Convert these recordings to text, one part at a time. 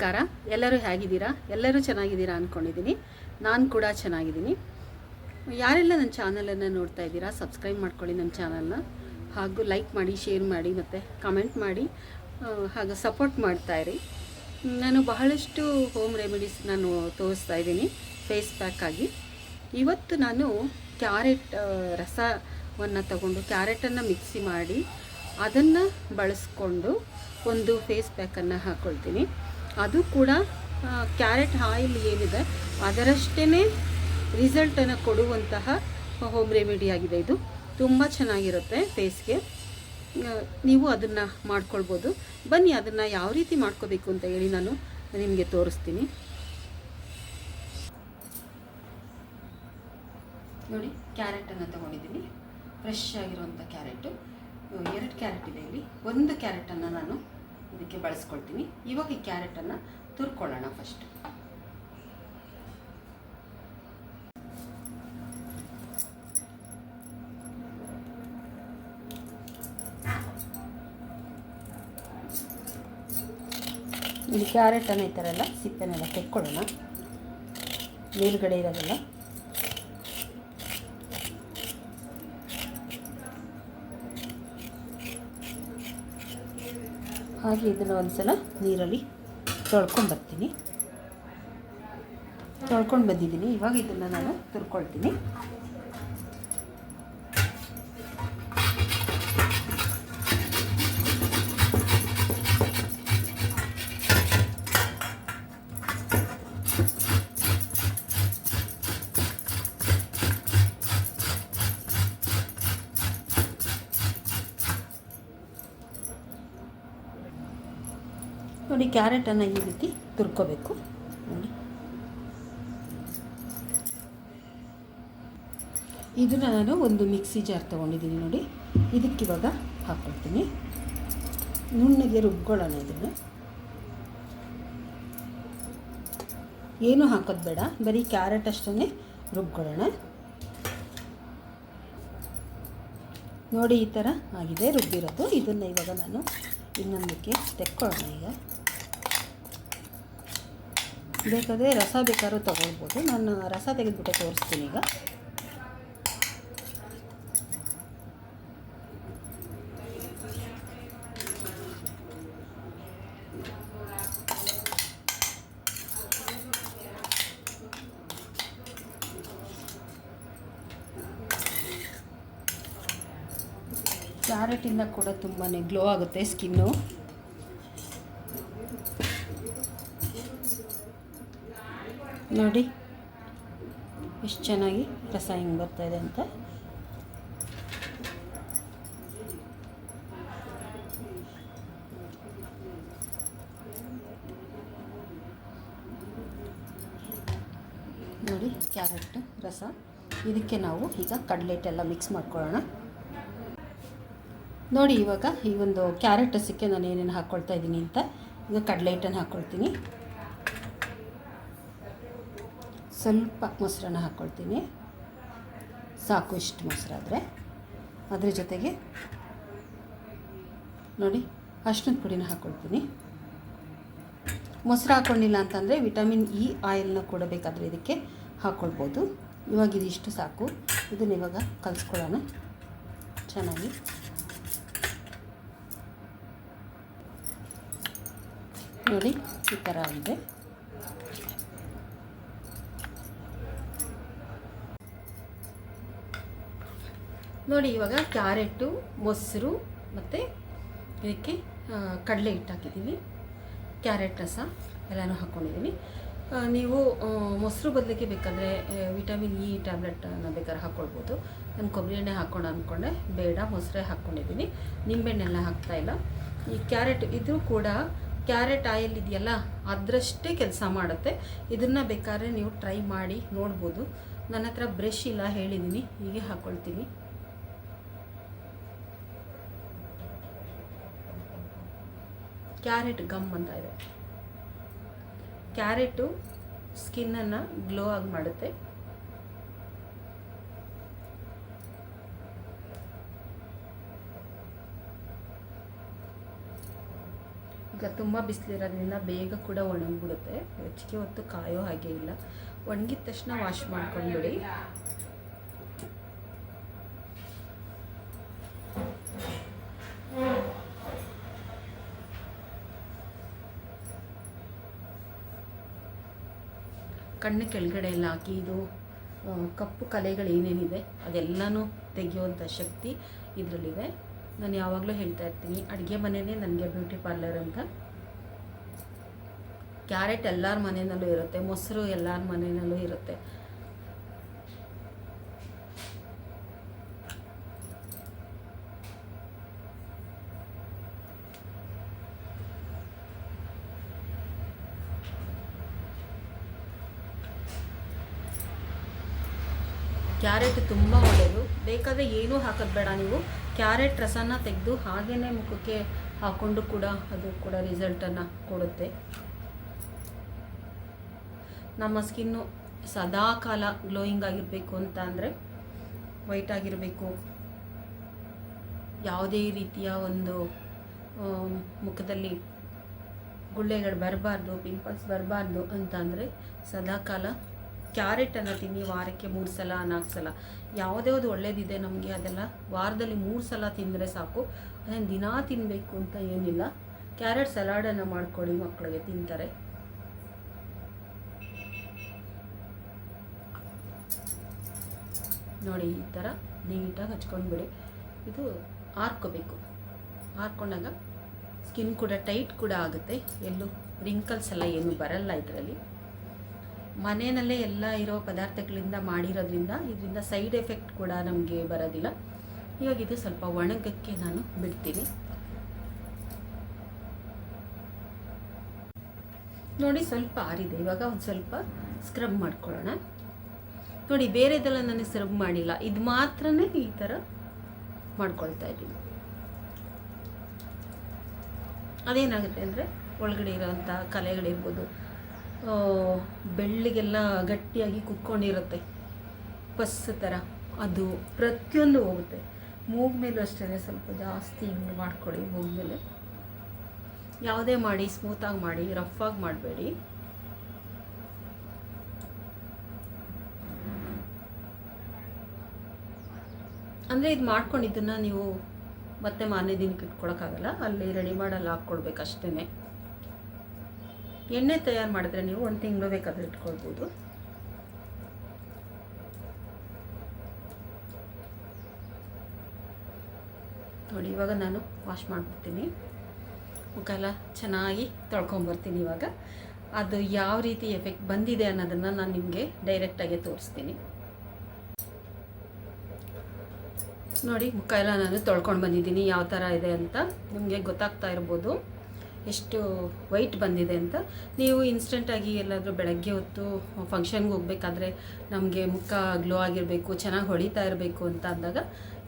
ನಮಸ್ಕಾರ. ಎಲ್ಲರೂ ಹೇಗಿದ್ದೀರಾ? ಎಲ್ಲರೂ ಚೆನ್ನಾಗಿದ್ದೀರಾ ಅಂದ್ಕೊಂಡಿದ್ದೀನಿ ನಾನು ಕೂಡ ಚೆನ್ನಾಗಿದ್ದೀನಿ. ಯಾರೆಲ್ಲ ನನ್ನ ಚಾನಲನ್ನು ನೋಡ್ತಾ ಇದ್ದೀರಾ, ಸಬ್ಸ್ಕ್ರೈಬ್ ಮಾಡ್ಕೊಳ್ಳಿ ನನ್ನ ಚಾನಲ್ನ. ಹಾಗೂ ಲೈಕ್ ಮಾಡಿ, ಶೇರ್ ಮಾಡಿ, ಮತ್ತು ಕಮೆಂಟ್ ಮಾಡಿ ಹಾಗೂ ಸಪೋರ್ಟ್ ಮಾಡ್ತಾ ಇರಿ. ನಾನು ಬಹಳಷ್ಟು ಹೋಮ್ ರೆಮಿಡೀಸ್ ನಾನು ತೋರಿಸ್ತಾ ಇದ್ದೀನಿ, ಫೇಸ್ ಪ್ಯಾಕಾಗಿ ಇವತ್ತು ನಾನು ಕ್ಯಾರೆಟ್ ರಸವನ್ನು ತಗೊಂಡು ಕ್ಯಾರೆಟನ್ನು ಮಿಕ್ಸಿ ಮಾಡಿ ಅದನ್ನು ಬಳಸ್ಕೊಂಡು ಒಂದು ಫೇಸ್ ಪ್ಯಾಕನ್ನು ಹಾಕ್ಕೊಳ್ತೀನಿ ಅದು ಕೂಡ ಕ್ಯಾರೆಟ್ ಆಯಿಲ್ ಏನಿದೆ ಅದರಷ್ಟೇ ರಿಸಲ್ಟನ್ನು ಕೊಡುವಂತಹ ಹೋಮ್ ರೆಮಿಡಿ ಆಗಿದೆ ಇದು. ತುಂಬ ಚೆನ್ನಾಗಿರುತ್ತೆ ಫೇಸ್ಗೆ ನೀವು ಅದನ್ನು ಮಾಡ್ಕೊಳ್ಬೋದು. ಬನ್ನಿ, ಅದನ್ನು ಯಾವ ರೀತಿ ಮಾಡ್ಕೋಬೇಕು ಅಂತ ಹೇಳಿ ನಾನು ನಿಮಗೆ ತೋರಿಸ್ತೀನಿ. ನೋಡಿ ಕ್ಯಾರೆಟನ್ನು ತೊಗೊಂಡಿದ್ದೀನಿ. ಫ್ರೆಶ್ ಆಗಿರುವಂಥ ಕ್ಯಾರೆಟು. ಎರಡು ಕ್ಯಾರೆಟ್ ಇದೆ ಇಲ್ಲಿ. ಒಂದು ಕ್ಯಾರೆಟನ್ನು ನಾನು ಇದಕ್ಕೆ ಬಳಸ್ಕೊಳ್ತೀನಿ. ಇವಾಗ ಈ ಕ್ಯಾರೆಟನ್ನು ತುರ್ಕೊಳ್ಳೋಣ ಫಸ್ಟ್ ಇಲ್ಲಿ ಕ್ಯಾರೆಟನ್ನು ಈ ಥರ ಎಲ್ಲ ಸಿಪ್ಪೆನೆಲ್ಲ ತೆಕ್ಕೊಳ್ಳೋಣ. ಮೇಲುಗಡೆ ಇರೋದೆಲ್ಲ. ಹಾಗೆ ಇದನ್ನು ಒಂದ್ಸಲ ನೀರಲ್ಲಿ ತೊಳ್ಕೊಂಡು ಬರ್ತೀನಿ. ತೊಳ್ಕೊಂಡು ಬಂದಿದ್ದೀನಿ. ಇವಾಗ ಇದನ್ನು ನಾನು ತುರ್ಕೊಳ್ತೀನಿ. ನೋಡಿ ಕ್ಯಾರೆಟನ್ನು ಈ ರೀತಿ ತುರ್ಕೋಬೇಕು. ನೋಡಿ. ಇದನ್ನು ನಾನು ಒಂದು ಮಿಕ್ಸಿ ಜಾರ್ ತೊಗೊಂಡಿದ್ದೀನಿ ನೋಡಿ. ಇದಕ್ಕಿವಾಗ ಹಾಕ್ಕೊಳ್ತೀನಿ ನುಣ್ಣಗೆ ರುಬ್ಕೊಳ್ಳೋಣ ಇದನ್ನು. ಏನು ಹಾಕೋದು ಬೇಡ. ಬರೀ ಕ್ಯಾರೆಟ್ ಅಷ್ಟೇ ರುಬ್ಕೊಳ್ಳೋಣ. ನೋಡಿ, ಈ ಥರ ಆಗಿದೆ, ರುಬ್ಬಿರೋದು. ಇದನ್ನು ಇವಾಗ ನಾನು ಇನ್ನೊಂದಕ್ಕೆ ತೆಕ್ಕೊಳ್ಳೋಣ ಈಗ. ಬೇಕಾದರೆ ರಸ ಬೇಕಾದ್ರೂ ತೊಗೊಳ್ಬೋದು. ನಾನು ರಸ ತೆಗೆದುಬಿಟ್ಟು, ತೋರಿಸ್ತೀನಿ ಈಗ. ಕ್ಯಾರೆಟಿಂದ ಕೂಡ ತುಂಬಾ ಗ್ಲೋ ಆಗುತ್ತೆ ಸ್ಕಿನ್ನು ನೋಡಿ, ಎಷ್ಟು ಚೆನ್ನಾಗಿ ರಸ ಹಿಂಗೆ ಬರ್ತಾ ಇದೆ ಅಂತ. ನೋಡಿ, ಕ್ಯಾರೆಟ್, ರಸ. ಇದಕ್ಕೆ ನಾವು ಈಗ ಕಡಲೆ ಹಿಟ್ಟೆಲ್ಲ ಮಿಕ್ಸ್ ಮಾಡ್ಕೊಳ್ಳೋಣ. ನೋಡಿ, ಇವಾಗ ಈ ಒಂದು ಕ್ಯಾರೆಟ್ ರಸಕ್ಕೆ ನಾನು ಏನೇನು ಹಾಕ್ಕೊಳ್ತಾ ಇದ್ದೀನಿ ಅಂತ ಈಗ ಕಡಲೆ ಹಿಟ್ಟನ್ನು ಹಾಕ್ಕೊಳ್ತೀನಿ ಸ್ವಲ್ಪ ಮೊಸರನ್ನ ಹಾಕ್ಕೊಳ್ತೀನಿ. ಸಾಕು ಇಷ್ಟು ಮೊಸರಾದರೆ ಅದರ ಜೊತೆಗೆ ನೋಡಿ ಅರ್ಶಿನದ ಪುಡಿನ ಹಾಕ್ಕೊಳ್ತೀನಿ. ಮೊಸರು ಹಾಕ್ಕೊಂಡಿಲ್ಲ ಅಂತಂದರೆ ವಿಟಮಿನ್ ಇ ಆಯಿಲ್ನ ಕೊಡಬೇಕಾದ್ರೆ ಇದಕ್ಕೆ ಹಾಕ್ಕೊಳ್ಬೋದು. ಇವಾಗ ಇದಿಷ್ಟು ಸಾಕು. ಇದನ್ನ ಇವಾಗ ಕಲಿಸ್ಕೊಳ್ಳೋಣ. ಚೆನ್ನಾಗಿ. ನೋಡಿ, ಈ ಥರ ಆಗಿದೆ. ನೋಡಿ, ಇವಾಗ ಕ್ಯಾರೆಟು, ಮೊಸರು ಮತ್ತು ಇದಕ್ಕೆ ಕಡಲೆ ಹಿಟ್ಟು ಹಾಕಿದ್ದೀನಿ ಕ್ಯಾರೆಟ್ ರಸ ಎಲ್ಲನೂ ಹಾಕ್ಕೊಂಡಿದ್ದೀನಿ ನೀವು ಮೊಸರು ಬದಲಿಗೆ ಬೇಕಾದರೆ ವಿಟಮಿನ್ ಇ ಟ್ಯಾಬ್ಲೆಟನ್ನು ಬೇಕಾದ್ರೆ ಹಾಕ್ಕೊಳ್ಬೋದು ನಾನು ಕೊಬ್ಬರಿ ಎಣ್ಣೆ ಹಾಕ್ಕೊಂಡು ಅಂದ್ಕೊಂಡೆ, ಬೇಡ, ಮೊಸರೇ ಹಾಕ್ಕೊಂಡಿದ್ದೀನಿ ನಿಂಬೆಹಣ್ಣೆಲ್ಲ ಹಾಕ್ತಾಯಿಲ್ಲ ಈ ಕ್ಯಾರೆಟ್ ಇದ್ರೂ ಕೂಡ ಕ್ಯಾರೆಟ್ ಆಯಿಲ್ ಇದೆಯಲ್ಲ, ಅದರಷ್ಟೇ ಕೆಲಸ ಮಾಡುತ್ತೆ. ಇದನ್ನು ಬೇಕಾದ್ರೆ ನೀವು ಟ್ರೈ ಮಾಡಿ ನೋಡ್ಬೋದು. ನನ್ನ ಹತ್ರ ಬ್ರಷ್ ಇಲ್ಲ ಹೇಳಿದ್ದೀನಿ ಹೀಗೆ ಹಾಕ್ಕೊಳ್ತೀನಿ ಕ್ಯಾರೆಟ್ ಗಮ್ ಅಂತ ಇದೆ. ಕ್ಯಾರೆಟು ಸ್ಕಿನ್ನನ್ನು ಗ್ಲೋ ಆಗಿ ಮಾಡುತ್ತೆ. ಈಗ ತುಂಬ ಬಿಸಿಲಿರೋದ್ರಿಂದ ಬೇಗ ಕೂಡ ಒಣಗಿಬಿಡುತ್ತೆ. ಹೆಚ್ಚಿಗೆ ಹೊತ್ತು ಕಾಯೋ ಹಾಗೆ ಇಲ್ಲ. ಒಣಗಿದ ತಕ್ಷಣ ವಾಶ್ ಮಾಡ್ಕೊಂಡ್ಬಿಡಿ. ಕಣ್ಣು ಕೆಳಗಡೆ ಎಲ್ಲ ಹಾಕಿ ಇದು ಕಪ್ಪು ಕಲೆಗಳು ಏನೇನಿದೆ ಅದೆಲ್ಲನೂ ತೆಗೆಯುವಂಥ ಶಕ್ತಿ ಇದರಲ್ಲಿದೆ. ನಾನು ಯಾವಾಗಲೂ ಹೇಳ್ತಾ ಇರ್ತೀನಿ, ಅಡುಗೆ ಮನೆಯೇ ನನಗೆ ಬ್ಯೂಟಿ ಪಾರ್ಲರ್ ಅಂತ. ಕ್ಯಾರೆಟ್ ಎಲ್ಲರ ಮನೆಯಲ್ಲೂ ಇರುತ್ತೆ, ಮೊಸರು ಎಲ್ಲರ ಮನೆಯಲ್ಲೂ ಇರುತ್ತೆ. ಕ್ಯಾರೆಟ್ ತುಂಬ ಒಳ್ಳೆಯದು ಬೇಕಾದರೆ ಏನೂ ಹಾಕೋದು ಬೇಡ ನೀವು. ಕ್ಯಾರೆಟ್ ರಸನ ತೆಗೆದು ಹಾಗೇ ಮುಖಕ್ಕೆ ಹಾಕ್ಕೊಂಡು ಕೂಡ ಅದು ಕೂಡ ರಿಸಲ್ಟನ್ನು ಕೊಡುತ್ತೆ. ನಮ್ಮ ಸ್ಕಿನ್ನು ಸದಾ ಕಾಲ ಗ್ಲೋಯಿಂಗ್ ಆಗಿರಬೇಕು ಅಂತ ಅಂದರೆ ವೈಟ್ ಆಗಿರಬೇಕು. ಯಾವುದೇ ರೀತಿಯ ಒಂದು ಮುಖದಲ್ಲಿ ಗುಳ್ಳೆಗಳು ಬರಬಾರ್ದು ಪಿಂಪಲ್ಸ್ ಬರಬಾರ್ದು ಅಂತ ಅಂದರೆ ಸದಾಕಾಲ ಕ್ಯಾರೆಟನ್ನು ತಿನ್ನಿ, ವಾರಕ್ಕೆ ಮೂರು ಸಲ, ನಾಲ್ಕು ಸಲ. ಯಾವುದ್ಯಾವುದು ಒಳ್ಳೇದಿದೆ ನಮಗೆ, ಅದೆಲ್ಲ ವಾರದಲ್ಲಿ ಮೂರು ಸಲ ತಿಂದರೆ ಸಾಕು. ಅದನ್ನು ದಿನಾ ತಿನ್ನಬೇಕು ಅಂತ ಏನಿಲ್ಲ. ಕ್ಯಾರೆಟ್ ಸಲಾಡನ್ನು ಮಾಡ್ಕೊಳ್ಳಿ, ಮಕ್ಕಳಿಗೆ ತಿಂತಾರೆ. ನೋಡಿ, ಈ ಥರ ನೀಟಾಗಿ ಹಚ್ಕೊಂಡ್ಬಿಡಿ. ಇದು ಹಾರ್ಕೋಬೇಕು ಹಾರ್ಕೊಂಡಾಗ ಸ್ಕಿನ್ ಕೂಡ ಟೈಟ್ ಕೂಡ ಆಗುತ್ತೆ. ಎಲ್ಲೂ ರಿಂಕಲ್ಸ್ ಎಲ್ಲ ಏನು ಬರಲ್ಲ ಇದರಲ್ಲಿ. ಮನೆಯಲ್ಲೇ ಎಲ್ಲ ಇರೋ ಪದಾರ್ಥಗಳಿಂದ ಮಾಡಿರೋದ್ರಿಂದ ಇದರಿಂದ ಸೈಡ್ ಎಫೆಕ್ಟ್ ಕೂಡ ನಮಗೆ ಬರೋದಿಲ್ಲ. ಇವಾಗ ಇದು ಸ್ವಲ್ಪ ಒಣಗಕ್ಕೆ ನಾನು ಬಿಡ್ತೀನಿ. ನೋಡಿ ಸ್ವಲ್ಪ ಆರಿದೆ. ಇವಾಗ ಒಂದು ಸ್ವಲ್ಪ ಸ್ಕ್ರಬ್ ಮಾಡ್ಕೊಳ್ಳೋಣ. ನೋಡಿ, ಬೇರೆದೆಲ್ಲ ನಾನು ಸ್ಕ್ರಬ್ ಮಾಡಿಲ್ಲ. ಇದು ಮಾತ್ರನೇ ಈ ಥರ ಮಾಡ್ಕೊಳ್ತಾ ಇದ್ದೀನಿ. ಅದೇನಾಗುತ್ತೆ ಅಂದರೆ ಒಳಗಡೆ ಇರೋವಂಥ ಕಲೆಗಳಿರ್ಬೋದು. ಬೆಳ್ಳಿಗೆಲ್ಲ ಗಟ್ಟಿಯಾಗಿ ಕುತ್ಕೊಂಡಿರುತ್ತೆ. ಪಸ್ ಥರ. ಅದು ಪ್ರತಿಯೊಂದು ಹೋಗುತ್ತೆ. ಮೂಗ್ ಮೇಲೂ ಅಷ್ಟೇ ಸ್ವಲ್ಪ ಜಾಸ್ತಿ ಹಿಂಗೆ ಮಾಡ್ಕೊಳ್ಳಿ ಮೂಗ್ ಮೇಲೆ. ಯಾವುದೇ ಮಾಡಿ ಸ್ಮೂತಾಗಿ ಮಾಡಿ ರಫಾಗಿ ಮಾಡಬೇಡಿ. ಅಂದರೆ ಇದು ಮಾಡ್ಕೊಂಡಿದ್ದನ್ನು ನೀವು ಮತ್ತೆ ಮಾರನೇ ದಿನಕ್ಕೆ ಇಟ್ಕೊಳಕ್ಕಾಗಲ್ಲ. ಅಲ್ಲಿ ರೆಡಿ ಮಾಡಲ್ಲಿ ಹಾಕ್ಕೊಡ್ಬೇಕು ಎಣ್ಣೆ ತಯಾರು ಮಾಡಿದ್ರೆ ನೀವು ಒಂದು ತಿಂಗಳು ಬೇಕಾದ್ರೆ ಇಟ್ಕೊಳ್ಬೋದು. ನೋಡಿ, ಇವಾಗ ನಾನು ವಾಶ್ ಮಾಡಿಬಿಡ್ತೀನಿ ಮುಖ ಎಲ್ಲ ಚೆನ್ನಾಗಿ ತೊಳ್ಕೊಂಬರ್ತೀನಿ ಇವಾಗ. ಅದು ಯಾವ ರೀತಿ ಎಫೆಕ್ಟ್ ಬಂದಿದೆ ಅನ್ನೋದನ್ನು ನಾನು ನಿಮಗೆ ಡೈರೆಕ್ಟಾಗಿ ತೋರಿಸ್ತೀನಿ. ನೋಡಿ ಮುಖ ಎಲ್ಲ ನಾನು ತೊಳ್ಕೊಂಡು ಬಂದಿದ್ದೀನಿ, ಯಾವ ಥರ ಇದೆ ಅಂತ ನಿಮಗೆ ಗೊತ್ತಾಗ್ತಾ ಇರ್ಬೋದು. ಎಷ್ಟು ವೈಟ್ ಬಂದಿದೆ ಅಂತ ನೀವು ಇನ್ಸ್ಟೆಂಟಾಗಿ ಎಲ್ಲಾದರೂ ಬೆಳಗ್ಗೆ ಹೊತ್ತು ಫಂಕ್ಷನ್ಗೆ ಹೋಗಬೇಕಾದ್ರೆ ನಮಗೆ ಮುಖ ಗ್ಲೋ ಆಗಿರಬೇಕು, ಚೆನ್ನಾಗಿ ಹೊಳಿತಾ ಇರಬೇಕು ಅಂತ ಅಂದಾಗ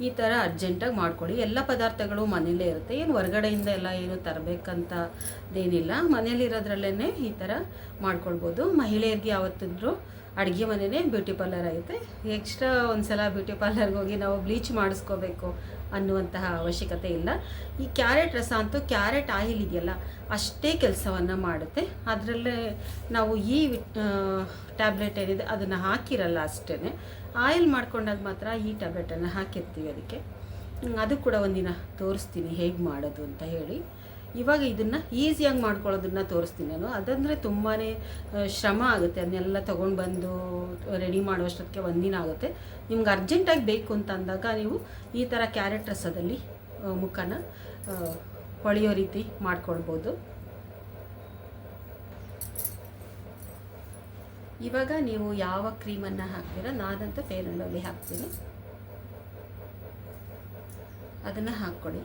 ಈ ಥರ ಅರ್ಜೆಂಟಾಗಿ ಮಾಡ್ಕೊಳ್ಳಿ. ಎಲ್ಲ ಪದಾರ್ಥಗಳು ಮನೇಲೇ ಇರುತ್ತೆ. ಏನು ಹೊರಗಡೆಯಿಂದ ಎಲ್ಲ ಏನು ತರಬೇಕಂತದೇನಿಲ್ಲ. ಮನೇಲಿರೋದ್ರಲ್ಲೇ ಈ ಥರ ಮಾಡ್ಕೊಳ್ಬೋದು. ಮಹಿಳೆಯರಿಗೆ ಯಾವತ್ತಿದ್ರೂ ಅಡುಗೆ ಮನೆಯೇ ಬ್ಯೂಟಿ ಪಾರ್ಲರ್ ಆಗುತ್ತೆ. ಎಕ್ಸ್ಟ್ರಾ ಒಂದು ಸಲ ಬ್ಯೂಟಿ ಪಾರ್ಲರ್ಗೆ ಹೋಗಿ ನಾವು ಬ್ಲೀಚ್ ಮಾಡಿಸ್ಕೋಬೇಕು ಅನ್ನುವಂತಹ ಅವಶ್ಯಕತೆ ಇಲ್ಲ. ಈ ಕ್ಯಾರೆಟ್ ರಸ ಅಂತೂ ಕ್ಯಾರೆಟ್ ಆಯಿಲ್ ಇದೆಯಲ್ಲ, ಅಷ್ಟೇ ಕೆಲಸವನ್ನು ಮಾಡುತ್ತೆ. ಅದರಲ್ಲೇ ನಾವು ಈ ಟ್ಯಾಬ್ಲೆಟ್ ಏನಿದೆ ಅದನ್ನು ಹಾಕಿರಲ್ಲ ಅಷ್ಟೇ ಆಯಿಲ್ ಮಾಡ್ಕೊಂಡಾಗ ಮಾತ್ರ ಈ ಟ್ಯಾಬ್ಲೆಟನ್ನು ಹಾಕಿರ್ತೀವಿ ಅದಕ್ಕೆ. ಅದು ಕೂಡ ಒಂದಿನ ತೋರಿಸ್ತೀನಿ ಹೇಗೆ ಮಾಡೋದು ಅಂತ ಹೇಳಿ. ಇವಾಗ ಇದನ್ನು ಈಸಿಯಾಗಿ ಮಾಡ್ಕೊಳ್ಳೋದನ್ನ ತೋರಿಸ್ತೀನಿ ನಾನು. ಅದಂದರೆ ತುಂಬಾ ಶ್ರಮ ಆಗುತ್ತೆ. ಅದನ್ನೆಲ್ಲ ತೊಗೊಂಡು ಬಂದು ರೆಡಿ ಮಾಡುವಷ್ಟೊತ್ತಿಗೆ ಒಂದಿನ ಆಗುತ್ತೆ. ನಿಮ್ಗೆ ಅರ್ಜೆಂಟಾಗಿ ಬೇಕು ಅಂತ ಅಂದಾಗ ನೀವು ಈ ಥರ ಕ್ಯಾರೆಟ್ ರಸದಲ್ಲಿ ಮುಖನ ಹೊಳೆಯೋ ರೀತಿ ಮಾಡ್ಕೊಳ್ಬೋದು. ಇವಾಗ ನೀವು ಯಾವ ಕ್ರೀಮನ್ನು ಹಾಕ್ತೀರ? ನಾನಂತೂ ಫೇರ್ ಆ್ಯಂಡ್ ಲವ್ಲಿ ಹಾಕ್ತೀನಿ. ಅದನ್ನು ಹಾಕ್ಕೊಳ್ಳಿ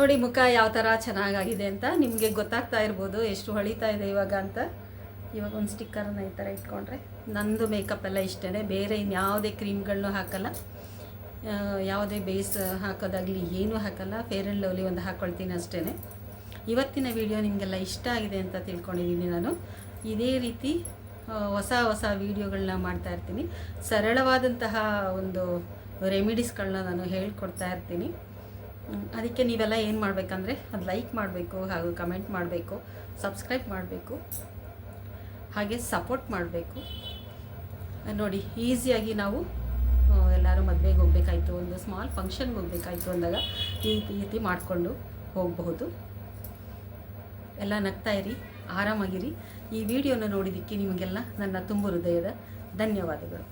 ನೋಡಿ ಮುಖ ಯಾವ ಥರ ಚೆನ್ನಾಗಾಗಿದೆ ಅಂತ ನಿಮಗೆ ಗೊತ್ತಾಗ್ತಾ ಇರ್ಬೋದು, ಎಷ್ಟು ಹೊಳಿತಾ ಇದೆ ಇವಾಗ ಅಂತ. ಇವಾಗ ಒಂದು ಸ್ಟಿಕ್ಕರನ್ನ ಈ ಥರ ಇಟ್ಕೊಂಡ್ರೆ. ನಂದು ಮೇಕಪ್ ಎಲ್ಲ ಇಷ್ಟೇ ಬೇರೆ ಇನ್ಯಾವುದೇ ಕ್ರೀಮ್ಗಳನ್ನೂ ಹಾಕಲ್ಲ. ಯಾವುದೇ ಬೇಸ್ ಹಾಕೋದಾಗಲಿ ಏನೂ ಹಾಕಲ್ಲ ಫೇರ್ ಆ್ಯಂಡ್ ಲವ್ಲಿ ಒಂದು ಹಾಕ್ಕೊಳ್ತೀನಿ ಅಷ್ಟೇ ಇವತ್ತಿನ ವಿಡಿಯೋ ನಿಮಗೆಲ್ಲ ಇಷ್ಟ ಆಗಿದೆ ಅಂತ ತಿಳ್ಕೊಂಡಿದ್ದೀನಿ ನಾನು. ಇದೇ ರೀತಿ ಹೊಸ ಹೊಸ ವೀಡಿಯೋಗಳನ್ನ ಮಾಡ್ತಾ ಇರ್ತೀನಿ. ಸರಳವಾದಂತಹ ಒಂದು ರೆಮಿಡೀಸ್ಗಳನ್ನ ನಾನು ಹೇಳ್ಕೊಡ್ತಾ ಇರ್ತೀನಿ. ಅದಕ್ಕೆ ನೀವೆಲ್ಲ ಏನು ಮಾಡಬೇಕಂದ್ರೆ ಅದು ಲೈಕ್ ಮಾಡಬೇಕು ಹಾಗೂ ಕಮೆಂಟ್ ಮಾಡಬೇಕು ಸಬ್ಸ್ಕ್ರೈಬ್ ಮಾಡಬೇಕು, ಹಾಗೆ ಸಪೋರ್ಟ್ ಮಾಡಬೇಕು. ನೋಡಿ ಈಸಿಯಾಗಿ ನಾವು ಎಲ್ಲರೂ ಮದುವೆಗೆ ಹೋಗಬೇಕಾಯ್ತು, ಒಂದು ಸ್ಮಾಲ್ ಫಂಕ್ಷನ್ಗೆ ಹೋಗಬೇಕಾಯ್ತು ಅಂದಾಗ ಈ ರೀತಿ ಮಾಡಿಕೊಂಡು ಹೋಗಬಹುದು. ಎಲ್ಲ ನಗ್ತಾ ಇರಿ, ಆರಾಮಾಗಿರಿ. ಈ ವಿಡಿಯೋನ ನೋಡಿದ್ದಕ್ಕೆ ನಿಮಗೆಲ್ಲ ನನ್ನ ತುಂಬ ಹೃದಯದ ಧನ್ಯವಾದಗಳು.